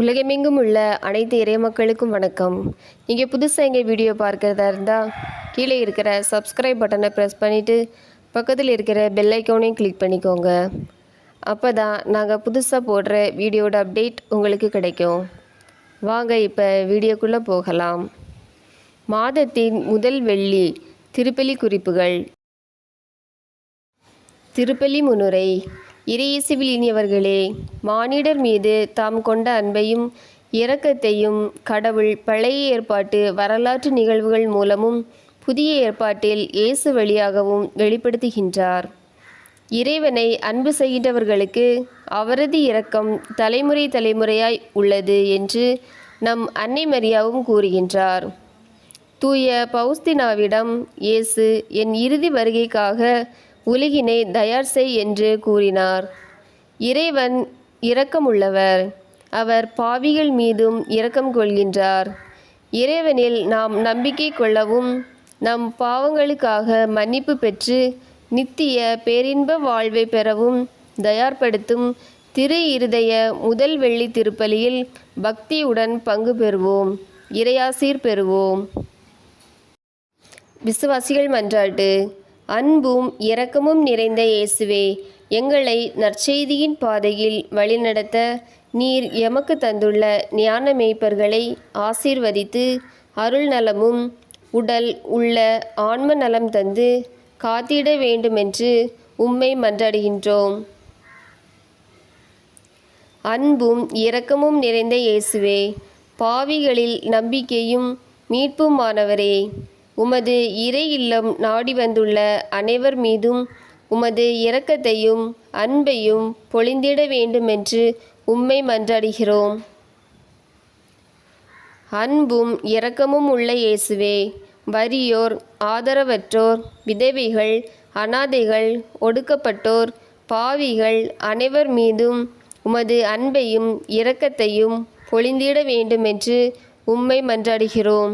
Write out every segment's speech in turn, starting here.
உலகமெங்கும் உள்ள அனைத்து இறை மக்களுக்கும் வணக்கம். நீங்கள் புதுசாக எங்கள் வீடியோ பார்க்குறதா இருந்தால் கீழே இருக்கிற சப்ஸ்கிரைப் பட்டனை ப்ரெஸ் பண்ணிவிட்டு பக்கத்தில் இருக்கிற பெல்லைக்கோனையும் கிளிக் பண்ணிக்கோங்க. அப்போ தான் நாங்கள் புதுசாக போடுற வீடியோட அப்டேட் உங்களுக்கு கிடைக்கும். வாங்க இப்போ வீடியோக்குள்ளே போகலாம். மாதத்தின் முதல் வெள்ளி திருப்பலி குறிப்புகள். திருப்பலி முன்னுரை இறையேசுவில் இனியவர்களே மானிடர் மீது தாம் கொண்ட அன்பையும் இரக்கத்தையும் கடவுள் பழைய ஏற்பாட்டு வரலாற்று நிகழ்வுகள் மூலமும் புதிய ஏற்பாட்டில் இயேசு வழியாகவும் வெளிப்படுத்துகின்றார். இறைவனை அன்பு செய்கின்றவர்களுக்கு அவரது இரக்கம் தலைமுறை தலைமுறையாய் உள்ளது என்று நம் அன்னை மரியாவும் கூறுகின்றார். தூய பௌஸ்தினாவிடம் இயேசு என் இறுதி வருகைக்காக உலகினை தயார் செய் என்று கூறினார். இறைவன் இரக்கமுள்ளவர். அவர் பாவிகள் மீதும் இரக்கம் கொள்கின்றார். இறைவனில் நாம் நம்பிக்கை கொள்ளவும் நம் பாவங்களுக்காக மன்னிப்பு பெற்று நித்திய பேரின்ப வாழ்வை பெறவும் தயார்படுத்தும் திரு இருதய முதல் வெள்ளி திருப்பலியில் பக்தியுடன் பங்கு பெறுவோம். இறையாசீர் பெறுவோம். விசுவாசிகள் மன்றாட்டு அன்பும் இரக்கமும் நிறைந்த இயேசுவே எங்களை நற்செய்தியின் பாதையில் வழிநடத்த நீர் எமக்கு தந்துள்ள ஞான மேய்ப்பர்களை ஆசீர்வதித்து அருள் நலமும் உடல் உள்ள ஆன்ம நலம் தந்து காத்திட வேண்டுமென்று உம்மை மன்றாடுகின்றோம். அன்பும் இரக்கமும் நிறைந்த இயேசுவே பாவிகளில் நம்பிக்கையும் மீட்புமானவரே. உமது இறை இல்லம் நாடி வந்துள்ள அனைவர் மீதும் உமது இரக்கத்தையும் அன்பையும் பொழிந்திட வேண்டுமென்று உம்மை மன்றாடுகிறோம். அன்பும் இரக்கமும் உள்ள இயேசுவே வறியோர் ஆதரவற்றோர் விதவைகள் அனாதைகள் ஒடுக்கப்பட்டோர் பாவிகள் அனைவர் மீதும் உமது அன்பையும் இரக்கத்தையும் பொழிந்திட வேண்டுமென்று உம்மை மன்றாடுகிறோம்.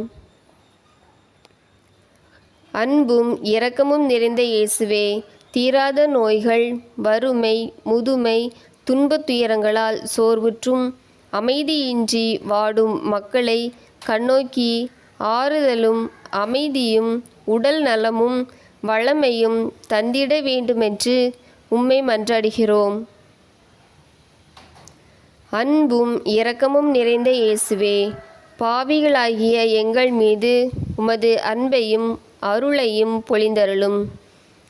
அன்பும் இரக்கமும் நிறைந்த இயேசுவே தீராத நோய்கள் வறுமை முதுமை துன்பத் துயரங்களால் சோர்வுற்றும் அமைதியின்றி வாடும் மக்களை கண்ணோக்கி ஆறுதலும் அமைதியும் உடல் நலமும் வளமையும் தந்திட வேண்டுமென்று உம்மை மன்றாடுகிறோம். அன்பும் இரக்கமும் நிறைந்த இயேசுவே பாவிகளாகிய எங்கள் மீது உமது அன்பையும் அருளையும் பொழிந்தருளும்.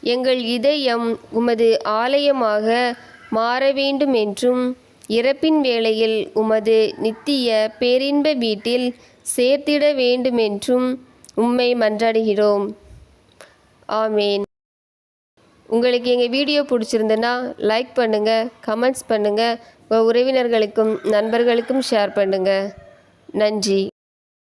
எங்கள் இதயம் உமது ஆலயமாக மாற வேண்டும் என்றும் இறப்பின் வேளையில் உமது நித்திய பேரின்ப வீட்டில் சேர்த்திட வேண்டுமென்றும் உம்மை மன்றாடுகிறோம். ஆமேன். உங்களுக்கு எங்கள் வீடியோ பிடிச்சிருந்துன்னா லைக் பண்ணுங்கள் கமெண்ட்ஸ் பண்ணுங்கள் உங்கள் உறவினர்களுக்கும் நண்பர்களுக்கும் ஷேர் பண்ணுங்கள் நன்றி.